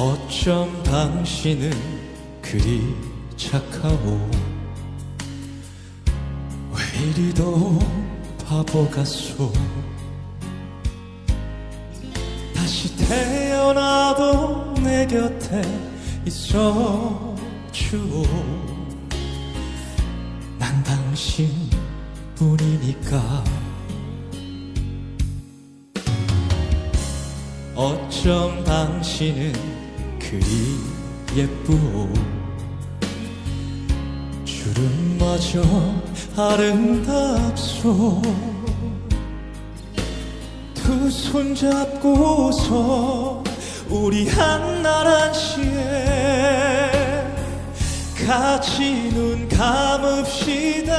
어쩜 당신은 그리 착하오? 왜 이리도 바보 같소? 다시 태어나도 내 곁에 있어 주오. 난 당신 뿐이니까. 어쩜 당신은 그리 예쁘오 주름마저 아름답소. 두 손 잡고서 우리 한나란 시에 같이 눈 감읍시다